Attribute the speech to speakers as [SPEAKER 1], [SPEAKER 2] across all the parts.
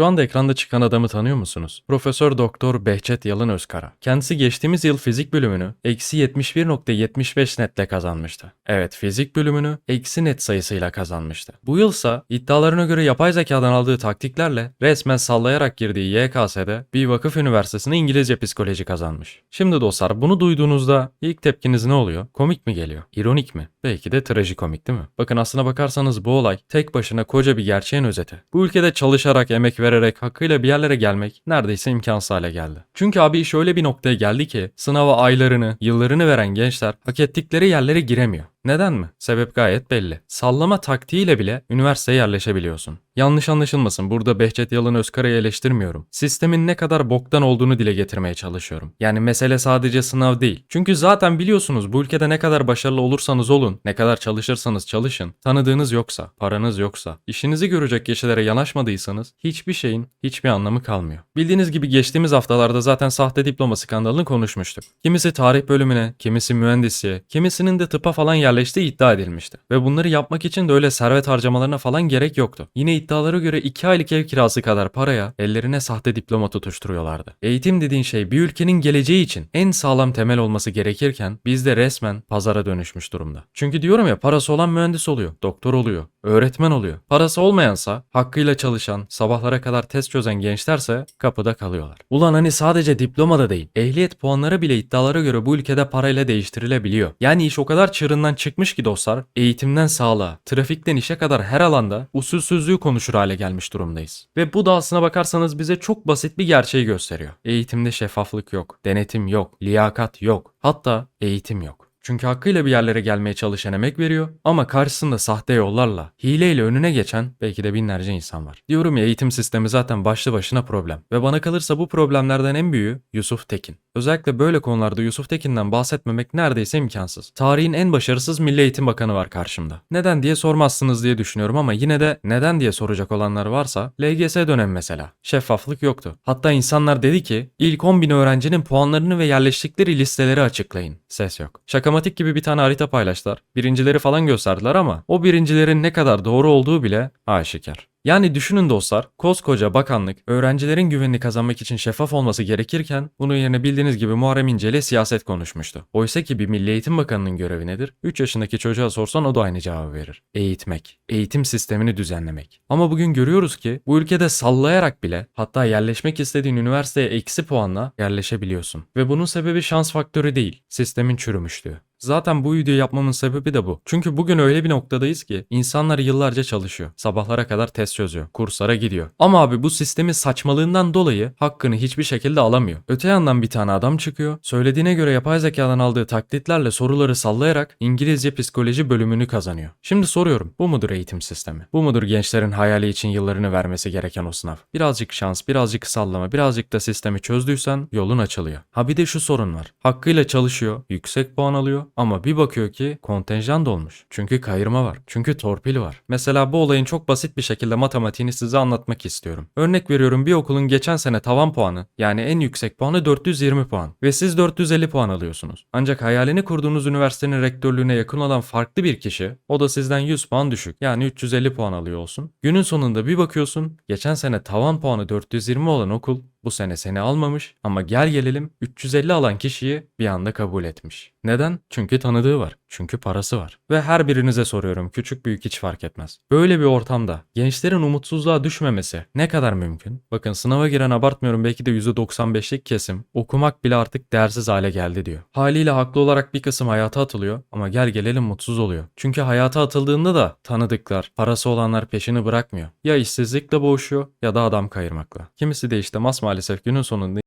[SPEAKER 1] Şu anda ekranda çıkan adamı tanıyor musunuz? Profesör Doktor Behçet Yalın Özkara. Kendisi geçtiğimiz yıl fizik bölümünü eksi 71.75 netle kazanmıştı. Evet fizik bölümünü eksi net sayısıyla kazanmıştı. Bu yılsa iddialarına göre yapay zekadan aldığı taktiklerle resmen sallayarak girdiği YKS'de bir vakıf üniversitesine İngilizce psikoloji kazanmış. Şimdi dostlar bunu duyduğunuzda ilk tepkiniz ne oluyor? Komik mi geliyor? İronik mi? Belki de trajikomik değil mi? Bakın aslına bakarsanız bu olay tek başına koca bir gerçeğin özeti. Bu ülkede çalışarak, emek vererek, hakkıyla bir yerlere gelmek neredeyse imkansız hale geldi. Çünkü abi iş öyle bir noktaya geldi ki sınava aylarını, yıllarını veren gençler hak ettikleri yerlere giremiyor. Neden mi? Sebep gayet belli. Sallama taktiğiyle bile üniversiteye yerleşebiliyorsun. Yanlış anlaşılmasın burada Behçet Yalın Özkara'yı eleştirmiyorum. Sistemin ne kadar boktan olduğunu dile getirmeye çalışıyorum. Yani mesele sadece sınav değil. Çünkü zaten biliyorsunuz bu ülkede ne kadar başarılı olursanız olun, ne kadar çalışırsanız çalışın, tanıdığınız yoksa, paranız yoksa, işinizi görecek kişilere yanaşmadıysanız hiçbir şeyin hiçbir anlamı kalmıyor. Bildiğiniz gibi geçtiğimiz haftalarda zaten sahte diploma skandalını konuşmuştuk. Kimisi tarih bölümüne, kimisi mühendisliğe, kimisinin de tıpa falan yerleştiği iddia edilmişti. Ve bunları yapmak için de öyle servet harcamalarına falan gerek yoktu. Yine iddialara göre 2 aylık ev kirası kadar paraya ellerine sahte diploma tutuşturuyorlardı. Eğitim dediğin şey bir ülkenin geleceği için en sağlam temel olması gerekirken bizde resmen pazara dönüşmüş durumda. Çünkü diyorum ya parası olan mühendis oluyor, doktor oluyor, öğretmen oluyor. Parası olmayansa hakkıyla çalışan, sabahlara kadar test çözen gençlerse kapıda kalıyorlar. Ulan hani sadece diploma da değil, ehliyet puanları bile iddialara göre bu ülkede parayla değiştirilebiliyor. Yani iş o kadar çığırından çıkmış ki dostlar, eğitimden sağlığa, trafikten işe kadar her alanda usulsüzlüğü konuşur hale gelmiş durumdayız. Ve bu da aslına bakarsanız bize çok basit bir gerçeği gösteriyor. Eğitimde şeffaflık yok, denetim yok, liyakat yok, hatta eğitim yok. Çünkü hakkıyla bir yerlere gelmeye çalışan emek veriyor ama karşısında sahte yollarla, hileyle önüne geçen belki de binlerce insan var. Diyorum ya eğitim sistemi zaten başlı başına problem. Ve bana kalırsa bu problemlerden en büyüğü Yusuf Tekin. Özellikle böyle konularda Yusuf Tekin'den bahsetmemek neredeyse imkansız. Tarihin en başarısız Milli Eğitim Bakanı var karşımda. Neden diye sormazsınız diye düşünüyorum ama yine de neden diye soracak olanlar varsa LGS dönem mesela. Şeffaflık yoktu. Hatta insanlar dedi ki ilk 10 bin öğrencinin puanlarını ve yerleştikleri listeleri açıklayın. Ses yok. Şakamatik gibi bir tane harita paylaştılar. Birincileri falan gösterdiler ama o birincilerin ne kadar doğru olduğu bile aşikar. Yani düşünün dostlar, koskoca bakanlık öğrencilerin güvenini kazanmak için şeffaf olması gerekirken bunun yerine bildiğiniz gibi Muharrem İnce ile siyaset konuşmuştu. Oysa ki bir Milli Eğitim Bakanı'nın görevi nedir? 3 yaşındaki çocuğa sorsan o da aynı cevabı verir. Eğitmek, eğitim sistemini düzenlemek. Ama bugün görüyoruz ki bu ülkede sallayarak bile hatta yerleşmek istediğin üniversiteye eksi puanla yerleşebiliyorsun. Ve bunun sebebi şans faktörü değil, sistemin çürümüşlüğü. Zaten bu videoyu yapmamın sebebi de bu. Çünkü bugün öyle bir noktadayız ki insanlar yıllarca çalışıyor. Sabahlara kadar test çözüyor. Kurslara gidiyor. Ama abi bu sistemin saçmalığından dolayı hakkını hiçbir şekilde alamıyor. Öte yandan bir tane adam çıkıyor. Söylediğine göre yapay zekadan aldığı taklitlerle soruları sallayarak İngilizce psikoloji bölümünü kazanıyor. Şimdi soruyorum. Bu mudur eğitim sistemi? Bu mudur gençlerin hayali için yıllarını vermesi gereken o sınav? Birazcık şans, birazcık sallama, birazcık da sistemi çözdüysen yolun açılıyor. Ha bir de şu sorun var. Hakkıyla çalışıyor, yüksek puan alıyor ama bir bakıyor ki kontenjan dolmuş. Çünkü kayırma var. Çünkü torpil var. Mesela bu olayın çok basit bir şekilde matematiğini size anlatmak istiyorum. Örnek veriyorum bir okulun geçen sene tavan puanı yani en yüksek puanı 420 puan ve siz 450 puan alıyorsunuz. Ancak hayalini kurduğunuz üniversitenin rektörlüğüne yakın olan farklı bir kişi o da sizden 100 puan düşük yani 350 puan alıyor olsun. Günün sonunda bir bakıyorsun geçen sene tavan puanı 420 olan okul bu sene seni almamış ama gel gelelim 350 alan kişiyi bir anda kabul etmiş. Neden? Çünkü tanıdığı var. Çünkü parası var. Ve her birinize soruyorum küçük büyük hiç fark etmez. Böyle bir ortamda gençlerin umutsuzluğa düşmemesi ne kadar mümkün? Bakın sınava giren abartmıyorum belki de %95'lik kesim okumak bile artık değersiz hale geldi diyor. Haliyle haklı olarak bir kısım hayata atılıyor ama gel gelelim mutsuz oluyor. Çünkü hayata atıldığında da tanıdıklar, parası olanlar peşini bırakmıyor. Ya işsizlikle boğuşuyor ya da adam kayırmakla. Kimisi de işte mas maalesef günün sonunda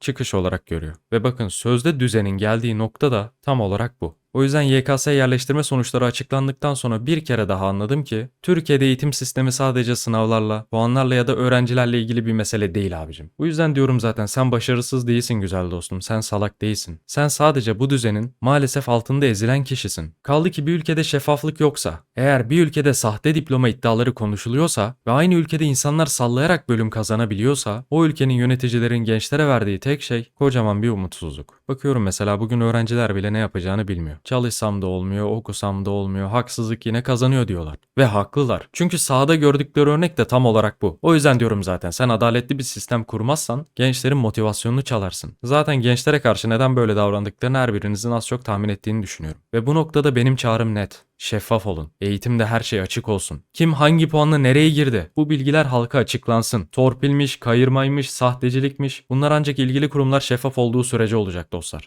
[SPEAKER 1] çıkış olarak görüyor. Ve bakın sözde düzenin geldiği nokta da tam olarak bu. O yüzden YKS yerleştirme sonuçları açıklandıktan sonra bir kere daha anladım ki Türkiye'de eğitim sistemi sadece sınavlarla, puanlarla ya da öğrencilerle ilgili bir mesele değil abicim. Bu yüzden diyorum zaten sen başarısız değilsin güzel dostum. Sen salak değilsin. Sen sadece bu düzenin maalesef altında ezilen kişisin. Kaldı ki bir ülkede şeffaflık yoksa, eğer bir ülkede sahte diploma iddiaları konuşuluyorsa ve aynı ülkede insanlar sallayarak bölüm kazanabiliyorsa o ülkenin yöneticilerin gençlere verdiği tek şey kocaman bir umutsuzluk. Bakıyorum mesela bugün öğrenciler bile ne yapacağını bilmiyor. Çalışsam da olmuyor, okusam da olmuyor, haksızlık yine kazanıyor diyorlar. Ve haklılar. Çünkü sahada gördükleri örnek de tam olarak bu. O yüzden diyorum zaten sen adaletli bir sistem kurmazsan gençlerin motivasyonunu çalarsın. Zaten gençlere karşı neden böyle davrandıklarını her birinizin az çok tahmin ettiğini düşünüyorum. Ve bu noktada benim çağrım net. Şeffaf olun. Eğitimde her şey açık olsun. Kim hangi puanla nereye girdi? Bu bilgiler halka açıklansın. Torpilmiş, kayırmaymış, sahtecilikmiş. Bunlar ancak ilgili kurumlar şeffaf olduğu sürece olacak dostlar.